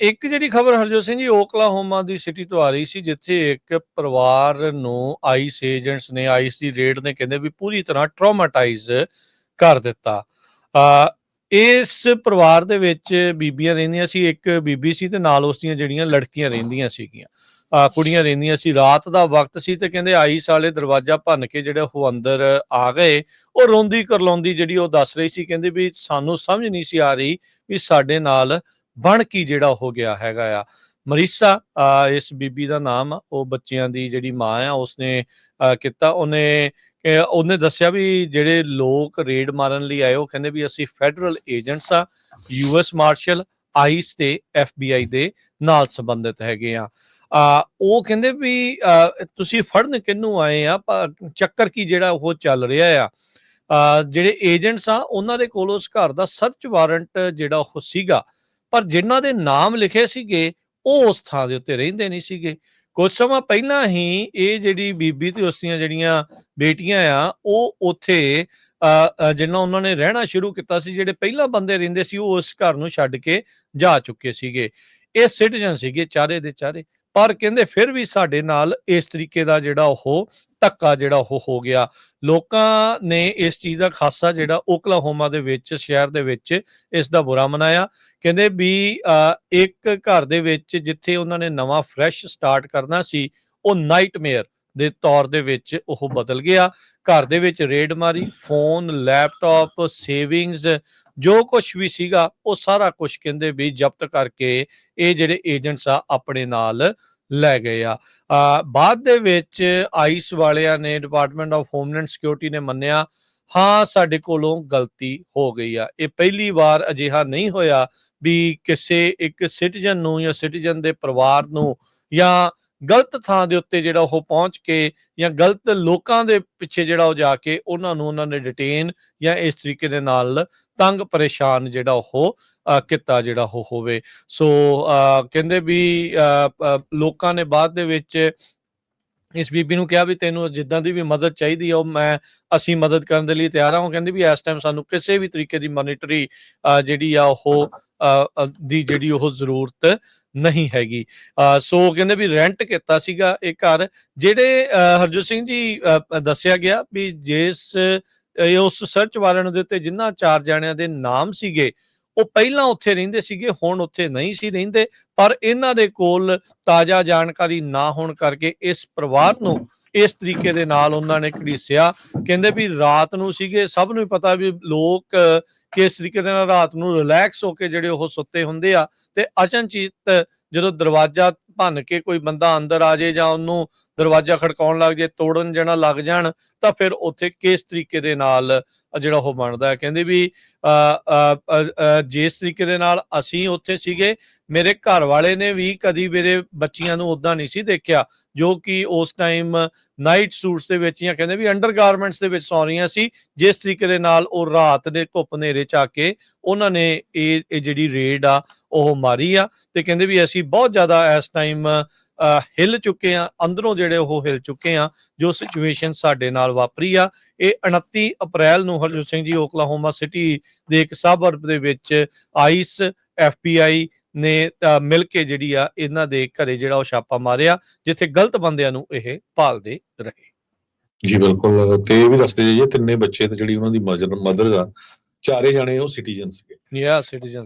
ਇੱਕ ਜਿਹੜੀ ਖਬਰ ਹਰਜੋਤ ਸਿੰਘ ਜੀ, ਓਕਲਾਹੋਮਾ ਦੀ ਸਿਟੀ ਤੋਂ ਆ ਰਹੀ ਸੀ, ਜਿੱਥੇ ਇੱਕ ਪਰਿਵਾਰ ਨੂੰ ਆਈਸ ਏਜੰਟਸ ਨੇ ਆਈਸ ਦੀ ਰੇਡ ਨੇ ਕਹਿੰਦੇ ਵੀ ਪੂਰੀ ਤਰ੍ਹਾਂ ਟਰਾਮਾਟਾਈਜ਼ ਕਰ ਦਿੱਤਾ। ਇਸ ਪਰਿਵਾਰ ਦੇ ਵਿੱਚ ਬੀਬੀਆਂ ਰਹਿੰਦੀਆਂ ਸੀ, ਇੱਕ ਬੀਬੀ ਸੀ ਤੇ ਨਾਲ ਉਸ ਦੀਆਂ ਜਿਹੜੀਆਂ ਲੜਕੀਆਂ ਰਹਿੰਦੀਆਂ ਸੀਗੀਆਂ। ਕੁੜੀਆਂ ਰਹਿੰਦੀਆਂ ਸੀ। ਰਾਤ ਦਾ ਵਕਤ ਸੀ ਤੇ ਕਹਿੰਦੇ ਆਈਸ ਵਾਲੇ ਦਰਵਾਜ਼ਾ ਭੰਨ ਕੇ ਜਿਹੜੇ ਉਹ ਅੰਦਰ ਆ ਗਏ। ਉਹ ਰੋਂਦੀ ਕਰਲਾਉਂਦੀ ਜਿਹੜੀ ਉਹ ਦੱਸ ਰਹੀ ਸੀ, ਕਹਿੰਦੇ ਵੀ ਸਾਨੂੰ ਸਮਝ ਨਹੀਂ ਸੀ ਆ ਰਹੀ ਵੀ ਸਾਡੇ ਨਾਲ ਬਣ ਕੀ ਜਿਹੜਾ ਹੋ ਗਿਆ ਹੈਗਾ ਆ। ਮਰੀਸਾ ਇਸ ਬੀਬੀ ਦਾ ਨਾਮ ਆ ਉਹ ਬੱਚਿਆਂ ਦੀ ਜਿਹੜੀ ਮਾਂ ਆ ਉਸਨੇ ਕੀਤਾ। ਉਹਨੇ ਉਹਨੇ ਦੱਸਿਆ ਵੀ ਜਿਹੜੇ ਲੋਕ ਰੇਡ ਮਾਰਨ ਲਈ ਆਏ ਉਹ ਕਹਿੰਦੇ ਵੀ ਅਸੀਂ ਫੈਡਰਲ ਏਜੰਟਸ ਆ ਯੂਐਸ ਮਾਰਸ਼ਲ ਆਈਸ ਤੇ ਐਫਬੀਆਈ ਦੇ ਨਾਲ ਸੰਬੰਧਿਤ ਹੈਗੇ ਆ। ਉਹ ਕਹਿੰਦੇ ਵੀ ਅ, ਤੁਸੀਂ ਫੜਨ ਕਿਹਨੂੰ ਆਏ ਆ? ਚੱਕਰ ਕੀ ਜਿਹੜਾ ਉਹ ਚੱਲ ਰਿਹਾ ਆ? ਜਿਹੜੇ ਏਜੰਟਸ ਆ ਉਹਨਾਂ ਦੇ ਕੋਲ ਉਸ ਘਰ ਦਾ ਸਰਚ ਵਾਰੰਟ ਜਿਹੜਾ ਉਹ ਸੀਗਾ ਪਰ ਜਿਨ੍ਹਾਂ ਦੇ ਨਾਮ ਲਿਖੇ ਸੀਗੇ ਉਹ ਉਸ ਥਾਂ ਦੇ ਉੱਤੇ ਰਹਿੰਦੇ ਨਹੀਂ ਸੀਗੇ। ਕੁਝ ਸਮਾਂ ਪਹਿਲਾਂ ਹੀ ਇਹ ਜਿਹੜੀ ਬੀਬੀ ਤੇ ਉਸ ਦੀਆਂ ਜਿਹੜੀਆਂ ਬੇਟੀਆਂ ਆ ਉਹ ਉੱਥੇ ਅ, ਅ, ਜਿਨ੍ਹਾਂ ਉਹਨਾਂ ਨੇ ਰਹਿਣਾ ਸ਼ੁਰੂ ਕੀਤਾ ਸੀ ਜਿਹੜੇ ਪਹਿਲਾਂ ਬੰਦੇ ਰਹਿੰਦੇ ਸੀ ਉਹ ਉਸ ਘਰ ਨੂੰ ਛੱਡ ਕੇ ਜਾ ਚੁੱਕੇ ਸੀਗੇ। ਇਹ ਸਿਟੀਜ਼ਨ ਸੀਗੇ ਚਾਰੇ ਦੇ ਚਾਰੇ। ਪਰ ਕਹਿੰਦੇ ਫਿਰ ਵੀ ਸਾਡੇ ਨਾਲ ਇਸ ਤਰੀਕੇ ਦਾ ਜਿਹੜਾ ਉਹ ਧੱਕਾ ਜਿਹੜਾ ਉਹ ਹੋ ਗਿਆ। ਲੋਕਾਂ ਨੇ ਇਸ ਚੀਜ਼ ਦਾ ਖਾਸਾ ਜਿਹੜਾ ਓਕਲਾਹੋਮਾ ਦੇ ਵਿੱਚ, ਸ਼ਹਿਰ ਦੇ ਵਿੱਚ ਇਸ ਦਾ ਬੁਰਾ ਮਨਾਇਆ। ਕਹਿੰਦੇ ਵੀ ਇੱਕ ਘਰ ਦੇ ਵਿੱਚ ਜਿੱਥੇ ਉਹਨਾਂ ਨੇ ਨਵਾਂ ਫਰੈਸ਼ ਸਟਾਰਟ ਕਰਨਾ ਸੀ, ਉਹ ਨਾਈਟਮੇਅਰ ਦੇ ਤੌਰ ਦੇ ਵਿੱਚ ਉਹ ਬਦਲ ਗਿਆ। ਘਰ ਦੇ ਵਿੱਚ ਰੇਡ ਮਾਰੀ, ਫੋਨ ਲੈਪਟਾਪ ਸੇਵਿੰਗਸ ਜੋ ਕੁਝ ਵੀ ਸੀਗਾ, ਉਹ ਸਾਰਾ ਕੁਝ ਕਹਿੰਦੇ ਵੀ ਜ਼ਬਤ ਕਰਕੇ ਇਹ ਜਿਹੜੇ ਏਜੰਟਸ ਆ, ਆਪਣੇ ਨਾਲ ਲੈ ਗਏ ਆ। ਬਾਅਦ ਦੇ ਵਿੱਚ ਆਈਸ ਵਾਲਿਆਂ ਨੇ ਡਿਪਾਰਟਮੈਂਟ ਆਫ ਹੋਮਲੈਂਡ ਸਿਕਿਉਰਿਟੀ ਨੇ ਮੰਨਿਆ, ਹਾਂ, ਸਾਡੇ ਕੋਲੋਂ ਗਲਤੀ ਹੋ ਗਈ ਆ। ਇਹ ਪਹਿਲੀ ਵਾਰ ਅਜਿਹਾ ਨਹੀਂ ਹੋਇਆ ਵੀ ਕਿਸੇ ਇੱਕ ਸਿਟੀਜ਼ਨ ਨੂੰ ਜਾਂ ਸਿਟੀਜ਼ਨ ਦੇ ਪਰਿਵਾਰ ਨੂੰ ਜਾਂ ਗਲਤ ਥਾਂ ਦੇ ਉੱਤੇ ਜਿਹੜਾ ਉਹ ਪਹੁੰਚ ਕੇ ਜਾਂ ਗਲਤ ਲੋਕਾਂ ਦੇ ਪਿੱਛੇ ਜਿਹੜਾ ਉਹ ਜਾ ਕੇ ਉਹਨਾਂ ਨੂੰ ਉਹਨਾਂ ਨੇ ਡਿਟੇਨ ਜਾਂ ਇਸ ਤਰੀਕੇ ਦੇ ਨਾਲ ਤੰਗ ਪਰੇਸ਼ਾਨ ਜਿਹੜਾ ਉਹ ਅ, ਕੀਤਾ ਜਿਹੜਾ ਉਹ ਹੋਵੇ। ਸੋ ਕਹਿੰਦੇ ਵੀ ਲੋਕਾਂ ਨੇ ਬਾਅਦ ਦੇ ਵਿੱਚ ਇਸ ਬੀਬੀ ਨੂੰ ਕਿਹਾ ਵੀ ਤੈਨੂੰ ਜਿੱਦਾਂ ਦੀ ਵੀ ਮਦਦ ਚਾਹੀਦੀ ਹੈ ਉਹ ਮੈਂ ਅਸੀਂ ਮਦਦ ਕਰਨ ਦੇ ਲਈ ਤਿਆਰ ਹਾਂ ਉਹ ਕਹਿੰਦੀ ਵੀ ਇਸ ਟਾਈਮ ਸਾਨੂੰ ਕਿਸੇ ਵੀ ਤਰੀਕੇ ਦੀ ਮੋਨਿਟਰੀ ਜਿਹੜੀ ਆ ਉਹ ਅ, ਦੀ ਜਿਹੜੀ ਉਹ ਜ਼ਰੂਰਤ ਨਹੀਂ ਹੈਗੀ। ਸੋ ਕਹਿੰਦੇ ਵੀ ਰੈਂਟ ਕੀਤਾ ਸੀਗਾ ਇਹ ਘਰ ਜਿਹੜੇ ਹਰਜੋਤ ਸਿੰਘ ਜੀ ਅ, ਦੱਸਿਆ ਗਿਆ ਵੀ ਜਿਸ ਉਸ ਸਰਚ ਵਾਰੰਟ ਦੇ ਉੱਤੇ ਜਿਨ੍ਹਾਂ ਚਾਰ ਜਾਣਿਆਂ ਦੇ ਨਾਮ ਸੀਗੇ ਉਹ ਪਹਿਲਾਂ ਉੱਥੇ ਰਹਿੰਦੇ ਸੀਗੇ ਹੁਣ ਉੱਥੇ ਨਹੀਂ ਸੀ ਰਹਿੰਦੇ ਪਰ ਇਹਨਾਂ ਦੇ ਕੋਲ ਤਾਜ਼ਾ ਜਾਣਕਾਰੀ ਨਾ ਹੋਣ ਕਰਕੇ ਇਸ ਪਰਿਵਾਰ ਨੂੰ ਇਸ ਤਰੀਕੇ ਦੇ ਨਾਲ ਉਹਨਾਂ ਨੇ ਘੜੀਸਿਆ। ਕਹਿੰਦੇ ਵੀ ਰਾਤ ਨੂੰ ਸੀਗੇ, ਸਭ ਨੂੰ ਪਤਾ ਵੀ ਲੋਕ ਕਿਸ ਤਰੀਕੇ ਦੇ ਨਾਲ ਰਾਤ ਨੂੰ ਰਿਲੈਕਸ ਹੋ ਕੇ ਜਿਹੜੇ ਉਹ ਸੁੱਤੇ ਹੁੰਦੇ ਆ ਤੇ ਅਚਨਚੇਤ ਜਦੋਂ ਦਰਵਾਜ਼ਾ ਭੰਨ ਕੇ ਕੋਈ ਬੰਦਾ ਅੰਦਰ ਆ ਜੇ ਜਾਂ ਉਹਨੂੰ ਦਰਵਾਜ਼ਾ ਖੜਕਾਉਣ ਲੱਗ ਜੇ, ਤੋੜਨ ਜਣਾ ਲੱਗ ਜਾਣ, ਤਾਂ ਫਿਰ ਉੱਥੇ ਕਿਸ ਤਰੀਕੇ ਦੇ ਨਾਲ ਜਿਹੜਾ ਉਹ ਬਣਦਾ ਹੈ। ਕਹਿੰਦੇ ਵੀ ਜਿਸ ਤਰੀਕੇ ਦੇ ਨਾਲ ਅਸੀਂ ਉੱਥੇ ਸੀਗੇ, ਮੇਰੇ ਘਰ ਵਾਲੇ ਨੇ ਵੀ ਕਦੀ ਮੇਰੇ ਬੱਚੀਆਂ ਨੂੰ ਉਦਾਂ ਨਹੀਂ ਸੀ ਦੇਖਿਆ, ਜੋ ਕਿ ਉਸ ਟਾਈਮ ਨਾਈਟ ਸੂਟਸ ਦੇ ਵਿੱਚ ਜਾਂ ਕਹਿੰਦੇ ਵੀ ਅੰਡਰਗਾਰਮੈਂਟਸ ਦੇ ਵਿੱਚ ਸੌ ਰਹੀਆਂ ਸੀ। ਜਿਸ ਤਰੀਕੇ ਦੇ ਨਾਲ ਉਹ ਰਾਤ ਦੇ ਧੁੱਪ ਹਨੇਰੇ ਚ ਆ ਕੇ ਉਹਨਾਂ ਨੇ ਇਹ ਇਹ ਜਿਹੜੀ ਰੇਡ ਆ, ਉਹ ਮਾਰੀ ਆ। ਤੇ ਕਹਿੰਦੇ ਵੀ ਅਸੀਂ ਬਹੁਤ ਜ਼ਿਆਦਾ ਇਸ ਟਾਈਮ ਹਿੱਲ ਚੁੱਕੇ ਆ ਅੰਦਰੋਂ ਜਿਹੜੇ ਉਹ ਹਿੱਲ ਚੁੱਕੇ ਆ ਜੋ ਸਿਚੁਏਸ਼ਨ ਸਾਡੇ ਨਾਲ ਵਾਪਰੀ ਆ। ਇਹ 29 ਅਪ੍ਰੈਲ ਨੂੰ ਹਰਜੋਤ ਸਿੰਘ ਜੀ ਓਕਲਾਹੋਮਾ ਸਿਟੀ ਦੇ ਇੱਕ ਸਬਰਬ ਦੇ ਵਿੱਚ ਆਈਸ ਐਫਪੀਆਈ ਨੇ ਮਿਲ ਕੇ ਜਿਹੜੀ ਆ ਇਹਨਾਂ ਦੇ ਘਰੇ ਜਿਹੜਾ ਉਹ ਛਾਪਾ ਮਾਰਿਆ ਜਿੱਥੇ ਗਲਤ ਬੰਦਿਆਂ ਨੂੰ ਇਹ ਭਾਲਦੇ ਰਹੇ। ਜੀ ਬਿਲਕੁਲ। ਤੇ ਇਹ ਵੀ ਦੱਸਦੇ ਜੀ ਇਹ ਤਿੰਨੇ ਬੱਚੇ ਤੇ ਜਿਹੜੀ ਉਹਨਾਂ ਦੀ ਮਦਰ ਮਦਰ ਆ ਚਾਰੇ ਜਾਣੇ ਉਹ ਸਿਟੀਜ਼ਨ ਸੀਗੇ। ਯਾ Yeah.